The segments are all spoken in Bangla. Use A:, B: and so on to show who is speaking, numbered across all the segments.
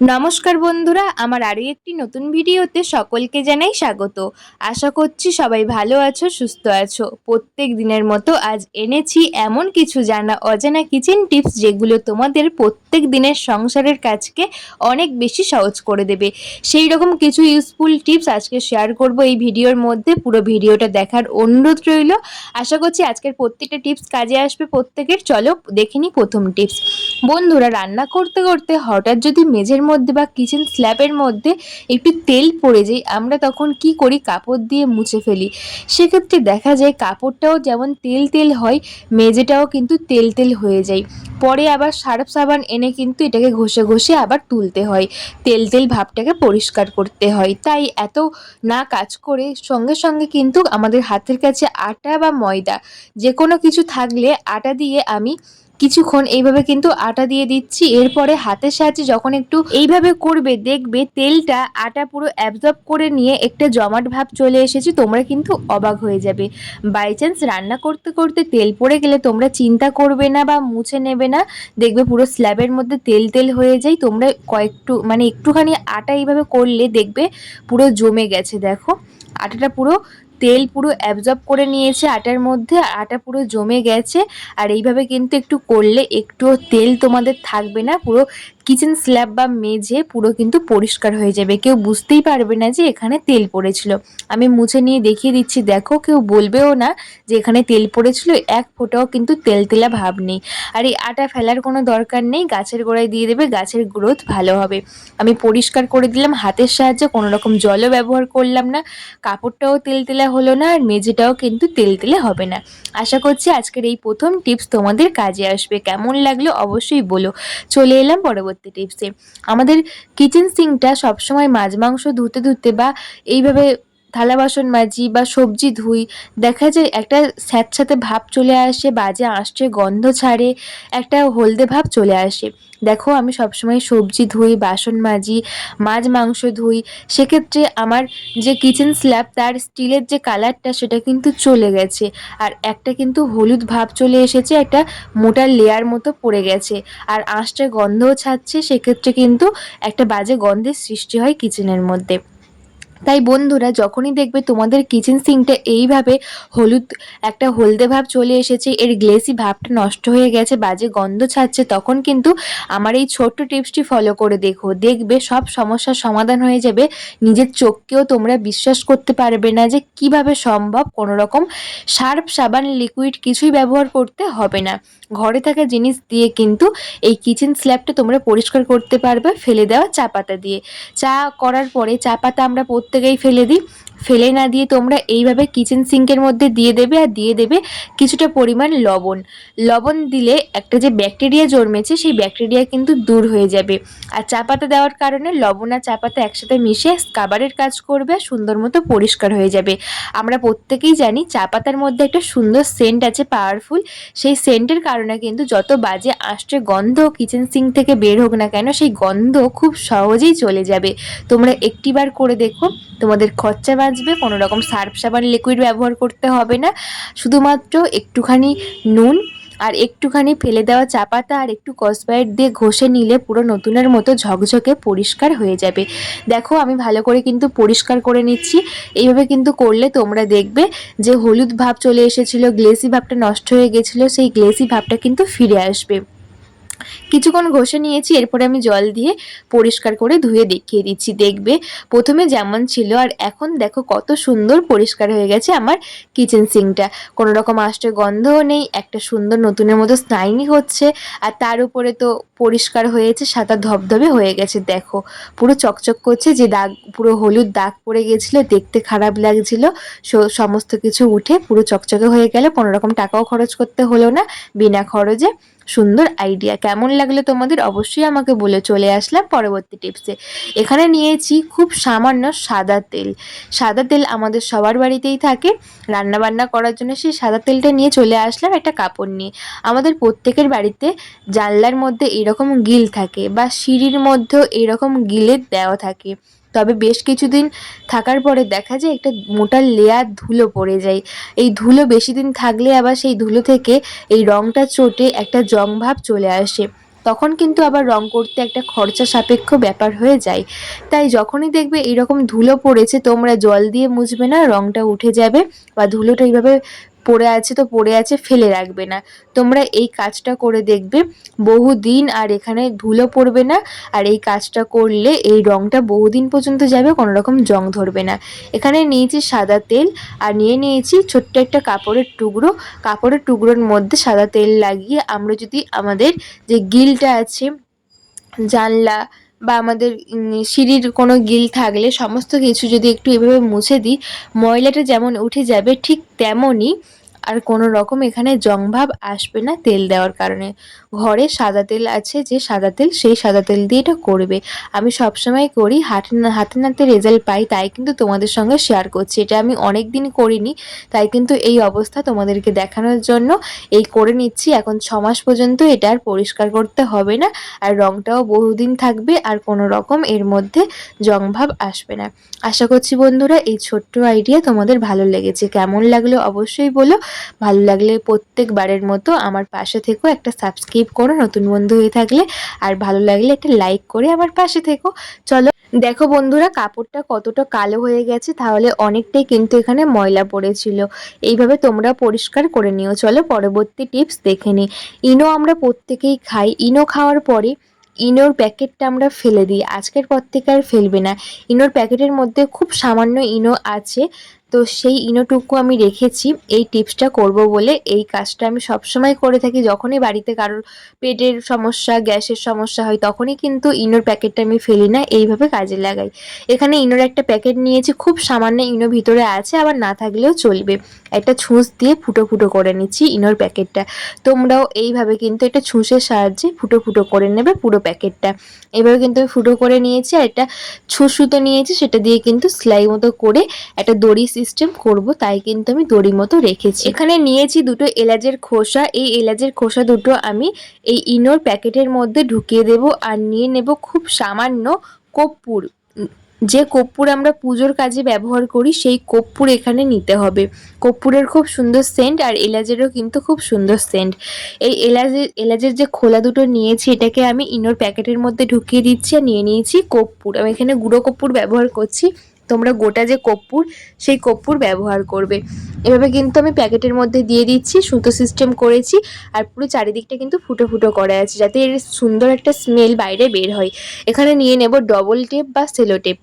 A: নমস্কার বন্ধুরা, আমার আরও একটি নতুন ভিডিওতে সকলকে জানাই স্বাগত। আশা করছি সবাই ভালো আছো, সুস্থ আছো। প্রত্যেক দিনের মতো আজ এনেছি এমন কিছু জানা, অজানা কিচেন টিপস যেগুলো তোমাদের প্রত্যেক দিনের সংসারের কাজকে অনেক বেশি সহজ করে দেবে। সেই রকম কিছু ইউজফুল টিপস আজকে শেয়ার করব এই ভিডিওর মধ্যে। পুরো ভিডিওটা দেখার অনুরোধ রইল। আশা করছি আজকের প্রত্যেকটা টিপস কাজে আসবে প্রত্যেকের। চলো দেখিনি প্রথম টিপস বন্ধুরা, রান্না করতে করতে হঠাৎ যদি মেঝের মধ্যে বা কিচেন স্ল্যাবের মধ্যে একটু তেল পড়ে যায়, আমরা তখন কি করি? কাপড় দিয়ে মুছে ফেলি। সেক্ষেত্রে দেখা যায় কাপড়টাও যেমন তেল তেল হয় মেঝেটাও কিন্তু তেল তেল হয়ে যায়। পরে আবার সার্ফ সাবান এনে কিন্তু এটাকে ঘষে ঘষে আবার তুলতে হয়। তেল তেল ভাবটাকে পরিষ্কার করতে হয়। তাই এত না কাজ করে সঙ্গে সঙ্গে কিন্তু আমাদের হাতের কাছে আটা বা ময়দা যে কোনো কিছু থাকলে আটা দিয়ে আমি কিছুক্ষণ এইভাবে কিন্তু আটা দিয়ে দিচ্ছি। এরপরে হাতের সাহায্যে যখন একটু এইভাবে করবে, দেখবে তেলটা আটা পুরো অ্যাবজর্ব করে নিয়ে একটা জমাট ভাব চলে এসেছে, তোমরা কিন্তু অবাক হয়ে যাবে। বাই চান্স রান্না করতে করতে তেল পড়ে গেলে তোমরা চিন্তা করবে না বা মুছে নেবে না। দেখবে পুরো স্ল্যাবের মধ্যে তেল তেল হয়ে যায়। তোমরা কয়েকটু মানে একটুখানি আটা এইভাবে করলে দেখবে পুরো জমে গেছে, দেখো। আটাটা পুরো তেল পুরো অ্যাবজর্ব করে নিয়েছে আটার মধ্যে, আটা পুরো জমে গেছে। আর এইভাবে কিন্তু একটু করলে একটুও তেল তোমাদের থাকবে না, পুরো কিচেন স্ল্যাব বা মেঝে পুরো কিন্তু পরিষ্কার হয়ে যাবে। কেউ বুঝতেই পারবে না যে এখানে তেল পড়েছিল। আমি মুছে নিয়ে দেখিয়ে দিচ্ছি, দেখো কেউ বলবেও না যে এখানে তেল পড়েছিল, এক ফোঁটাও কিন্তু তেল তেলা ভাব নেই। আর এই আটা ফেলার কোনো দরকার নেই, গাছের গোড়ায় দিয়ে দেবে, গাছের গ্রোথ ভালো হবে। আমি পরিষ্কার করে দিলাম, হাতের সাহায্যে কোনো রকম জলও ব্যবহার করলাম না, কাপড়টাও তেল তেলা হলো না, আর মেঝেটাও কিন্তু তেল তেলে হবে না। আশা করছি আজকের এই প্রথম টিপস তোমাদের কাজে আসবে। কেমন লাগল অবশ্যই বলো। চলে এলাম পরবর্তী পরবর্তী টিপসে। আমাদের কিচেন সিঙ্কটা সবসময় মাছ মাংস ধুতে ধুতে বা এইভাবে থালা বাসন মাজি বা সবজি ধুই, দেখা যায় একটা স্যাঁতস্যাঁতে ভাব চলে আসে, বাজে আঁশটে গন্ধ ছাড়ে, একটা হলদে ভাব চলে আসে। দেখো, আমি সবসময় সবজি ধুই, বাসন মাজি, মাছ, মাংস ধুই। সেক্ষেত্রে আমার যে কিচেন স্ল্যাব তার স্টিলের যে কালারটা, সেটা কিন্তু চলে গেছে। আর একটা কিন্তু হলুদ ভাব চলে এসেছে, একটা মোটা লেয়ার মতো পড়ে গেছে। আর আঁশটা গন্ধও ছাড়ছে, সেক্ষেত্রে কিন্তু একটা বাজে গন্ধের সৃষ্টি হয় কিচেনের মধ্যে। তাই বন্ধুরা, যখনই দেখবে তোমাদের কিচেন সিঙ্কটা এইভাবে হলুদ, একটা হলদে ভাব চলে এসেছে, এর গ্লেসি ভাবটা নষ্ট হয়ে গেছে, বাজে গন্ধ ছাড়ছে, তখন কিন্তু আমার এই ছোট্ট টিপসটি ফলো করে দেখো। দেখবে সব সমস্যার সমাধান হয়ে যাবে, নিজের চোখকেও তোমরা বিশ্বাস করতে পারবে না যে কীভাবে সম্ভব কোনো রকম সার্ফ সাবান লিকুইড কিছুই ব্যবহার করতে হবে না। ঘরে থাকা জিনিস দিয়ে কিন্তু এই কিচেন স্ল্যাবটা তোমরা পরিষ্কার করতে পারবে, ফেলে দেওয়া চা পাতা দিয়ে। চা করার পরে চা পাতা আমরা প্রত্যেকেই ফেলে দিই। ফেলে না দিয়ে তোমরা এইভাবে কিচেন সিঙ্কের মধ্যে দিয়ে দেবে আর দিয়ে দেবে কিছুটা পরিমাণ লবণ। লবণ দিলে একটা যে ব্যাকটেরিয়া জন্মেছে, সেই ব্যাকটেরিয়া কিন্তু দূর হয়ে যাবে। আর চা পাতা দেওয়ার কারণে লবণ আর চা পাতা একসাথে মিশে স্কাবারের কাজ করবে আর সুন্দর মতো পরিষ্কার হয়ে যাবে। আমরা প্রত্যেকেই জানি চা পাতার মধ্যে একটা সুন্দর সেন্ট আছে পাওয়ারফুল সেই সেন্টের কারণে কিন্তু যত বাজে আষ্টে গন্ধ কিচেন সিঙ্ক থেকে বের হোক না কেন, সেই গন্ধ খুব সহজেই চলে যাবে। তোমরা একটিবার করে দেখো। তোমাদের খরচা বাঁচবে, কোনো রকম সার্ফ সাবান লিকুইড ব্যবহার করতে হবে না। শুধুমাত্র একটুখানি নুন আর একটুখানি ফেলে দেওয়া চা পাতা আর একটু কসবাইট দিয়ে ঘষে নিলে পুরো নতুনের মতো ঝকঝকে পরিষ্কার হয়ে যাবে। দেখো, আমি ভালো করে কিন্তু পরিষ্কার করে নিচ্ছি। এইভাবে কিন্তু করলে তোমরা দেখবে যে হলুদ ভাব চলে এসেছিল গ্লেসি ভাবটা নষ্ট হয়ে গেছিল, সেই গ্লেসি ভাবটা কিন্তু ফিরে আসবে। কিছুক্ষণ ঘষে নিয়েছি, এরপরে আমি জল দিয়ে পরিষ্কার করে ধুয়ে দেখিয়ে দিচ্ছি। দেখবে প্রথমে যেমন ছিল, আর এখন দেখো কত সুন্দর পরিষ্কার হয়ে গেছে আমার কিচেন সিংটা কোনো রকম আষ্টে গন্ধও নেই, একটা সুন্দর নতুনের মতো স্নাইনি হচ্ছে, আর তার উপরে তো পরিষ্কার হয়েছে, সাদা ধবধবে হয়ে গেছে। দেখো, পুরো চকচক করছে, যে দাগ, পুরো হলুদ দাগ পড়ে গেছিল, দেখতে খারাপ লাগছিল। সমস্ত কিছু উঠে পুরো চকচকে হয়ে গেল, কোনো রকম টাকাও খরচ করতে হলো না, বিনা খরচে সুন্দর আইডিয়া কেমন লাগল তোমাদের? অবশ্যই আমাকে বলে চলে আসলাম পরবর্তী টিপসে এখানে নিয়েছি খুব সামান্য সাদা তেল। সাদা তেল আমাদের সবার বাড়িতেই থাকে। রান্না বান্না করার জন্য সেই সাদা তেলটা নিয়ে চলে আসলাম একটা কাপড় নিয়ে। আমাদের প্রত্যেকের বাড়িতে জানলার মধ্যে এরকম গিল থাকে বা সিঁড়ির মধ্যেও এরকম গিলের দেওয়া থাকে। তবে বেশ কিছুদিন থাকার পরে দেখা যায় একটা মোটা লেয়ার ধুলো পড়ে যায়। এই ধুলো বেশি দিন থাকলে আবার সেই ধুলো থেকে এই রঙটা চটে একটা জং ভাব চলে আসে। তখন কিন্তু আবার রং করতে একটা খরচা সাপেক্ষ ব্যাপার হয়ে যায়। তাই যখনই দেখবে এরকম ধুলো পড়েছে, তোমরা জল দিয়ে মুছবে না, রংটা উঠে যাবে বা ধুলোটা এইভাবে পড়ে আছে তো পড়ে আছে, ফেলে রাখবে না। তোমরা এই কাজটা করে দেখবে, বহুদিন আর এখানে ধুলো পড়বে না, আর এই কাজটা করলে এই রংটা বহুদিন পর্যন্ত যাবে, কোনো রকম জং ধরবে না। এখানে নিয়েছি সাদা তেল, আর নিয়ে নিয়েছি ছোট্ট একটা কাপড়ের টুকরো। কাপড়ের টুকরোর মধ্যে সাদা তেল লাগিয়ে আমরা যদি আমাদের যে গিলটা আছে, জানলা বা আমাদের সিঁড়ির কোনো গিল থাকলে সমস্ত কিছু যদি একটু এভাবে মুছে দিই, ময়লাটা যেমন উঠে যাবে ঠিক তেমনই আর কোনো রকম এখানে জংভাব আসবে না তেল দেওয়ার কারণে। ঘরে সাদা তেল আছে যে সাদা তেল সেই সাদা তেল দিয়ে এটা করবে। আমি সবসময় করি, হাতে হাতে নাতে রেজাল্ট পাই, তাই কিন্তু তোমাদের সঙ্গে শেয়ার করছি। এটা আমি অনেক দিন করিনি, তাই কিন্তু এই অবস্থা তোমাদেরকে দেখানোর জন্য। এই করে নিচ্ছি, এখন ছ মাস পর্যন্ত এটা আর পরিষ্কার করতে হবে না। আর রংটাও বহুদিন থাকবে, আর কোনো রকম এর মধ্যে জংভাব আসবে না। আশা করছি বন্ধুরা, এই ছোট্ট আইডিয়া তোমাদের ভালো লেগেছে। কেমন লাগল অবশ্যই বলো। ভালো লাগলে প্রত্যেকবারের মতো আমার পাশে থেকো, একটা সাবস্ক্রাইব করো নতুন বন্ধু হয়ে থাকলে। আর ভালো লাগলে একটা লাইক করে আমার পাশে থেকো। চলো, দেখো বন্ধুরা কাপড়টা কতটা কালো হয়ে গেছে, তাহলে অনেকটাই কিন্তু এখানে ময়লা পড়েছিল। এইভাবে তোমরা পরিষ্কার করে নিও। চলো পরবর্তী টিপস দেখে নিই। ইনো আমরা প্রত্যেকেই খাই। ইনো খাওয়ার পরে ইনোর প্যাকেটটা আমরা ফেলে দিই। আজকের পর থেকে আর ফেলবে না। ইনোর প্যাকেটের মধ্যে খুব সামান্য ইনো আছে। তো সেই ইনোটুকু আমি রেখেছি, এই টিপসটা করব বলে এই কাজটা আমি সবসময় করে থাকি। যখনই বাড়িতে কারোর পেটের সমস্যা, গ্যাসের সমস্যা হয়, তখনই কিন্তু ইনোর প্যাকেটটা আমি ফেলি না, এইভাবে কাজে লাগাই। এখানে ইনোর একটা প্যাকেট নিয়েছি, খুব সামান্য ইনো ভিতরে আছে, আবার না থাকলেও চলবে। একটা ছুঁচ দিয়ে ফুটো ফুটো করে নিচ্ছি ইনোর প্যাকেটটা। তোমরাও এইভাবে কিন্তু একটা ছুঁচের সাহায্যে ফুটো ফুটো করে নেবে পুরো প্যাকেটটা। এভাবে কিন্তু আমি ফুটো করে নিয়েছি, আর একটা ছুঁচ সুতো নিয়েছি, সেটা দিয়ে কিন্তু সেলাই মতো করে একটা দড়ি সিস্টেম করব, তাই কিন্তু আমি দড়ি মতো রেখেছি। এখানে নিয়েছি দুটো এলাচের খোসা, এই এলাচের খোসা দুটো আমি এই ইনোর প্যাকেটের মধ্যে ঢুকিয়ে দেব আর নিয়ে নেব খুব সামান্য কর্পূর। যে কর্পূর আমরা পুজোর কাজে ব্যবহার করি, সেই কর্পূর এখানে নিতে হবে। কর্পূরের খুব সুন্দর সেন্ট আর এলাচেরও কিন্তু খুব সুন্দর সেন্ট এই এলাচের এলাচের যে খোলা দুটো নিয়েছি, এটাকে আমি ইনোর প্যাকেটের মধ্যে ঢুকিয়ে দিচ্ছি আর নিয়ে নিয়েছি কর্পূর। আমি এখানে গুঁড়ো কর্পূর ব্যবহার করছি। তোমরা গোটা যে কর্পূর সেই কর্পূর ব্যবহার করবে। এভাবে কিন্তু আমি প্যাকেটের মধ্যে দিয়ে দিচ্ছি, সুতো সিস্টেম করেছি, আর পুরো চারিদিকটা কিন্তু ফুটো ফুটো করা আছে, যাতে এর সুন্দর একটা স্মেল বাইরে বের হয়। এখানে নিয়ে নেব ডবল টেপ বা সেলো টেপ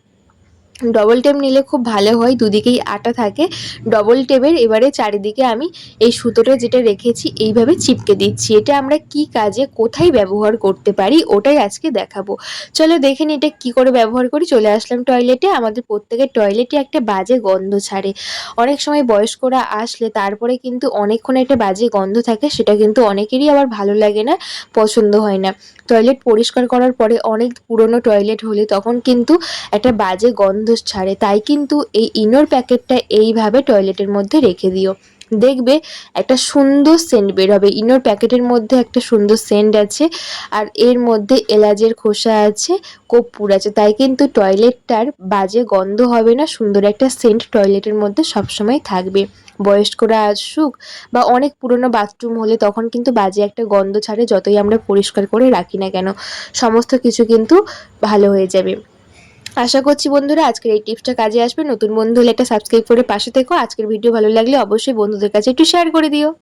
A: ডবল টেপ নিলে খুব ভালো হয়, দুদিকেই আটা থাকে। ডবল টেপের এবারে চারিদিকে আমি এই সুতোটা যেটা রেখেছি, এইভাবে চিপকে দিচ্ছি। এটা আমরা কি কাজে, কোথায় ব্যবহার করতে পারি, ওটাই আজকে দেখাবো। চলো দেখে নিই এটা কী করে ব্যবহার করি, চলে আসলাম টয়লেটে আমাদের প্রত্যেকের টয়লেটে একটা বাজে গন্ধ ছাড়ে। অনেক সময় বয়স্করা আসলে তারপরে কিন্তু অনেকক্ষণ একটা বাজে গন্ধ থাকে, সেটা কিন্তু অনেকেরই আবার ভালো লাগে না, পছন্দ হয় না। টয়লেট পরিষ্কার করার পরে অনেক পুরনো টয়লেট হলে তখন কিন্তু একটা বাজে গন্ধ ছাড়ে, তাই কিন্তু এই ইনোর প্যাকেটটা এইভাবে টয়লেটের মধ্যে রেখে দিও। দেখবে একটা সুন্দর সেন্ট বের হবে। ইনোর প্যাকেটের মধ্যে একটা সুন্দর সেন্ট আছে, আর এর মধ্যে এলাচের খোসা আছে, কর্পূর আছে। তাই কিন্তু টয়লেটটার বাজে গন্ধ হবে না, সুন্দর একটা সেন্ট টয়লেটের মধ্যে সবসময় থাকবে। বয়স্করা আসুক বা অনেক পুরনো বাথরুম হলে তখন কিন্তু বাজে একটা গন্ধ ছাড়ে, যতই আমরা পরিষ্কার করে রাখি না কেন। সমস্ত কিছু কিন্তু ভালো হয়ে যাবে। আশা করছি বন্ধুরা আজকের এই টিপসটা কাজে আসবে। নতুন বন্ধু হলে একটা সাবস্ক্রাইব করে পাশে থেকো। আজকের ভিডিও ভালো লাগলে অবশ্যই বন্ধুদের কাছে একটু শেয়ার করে দিও।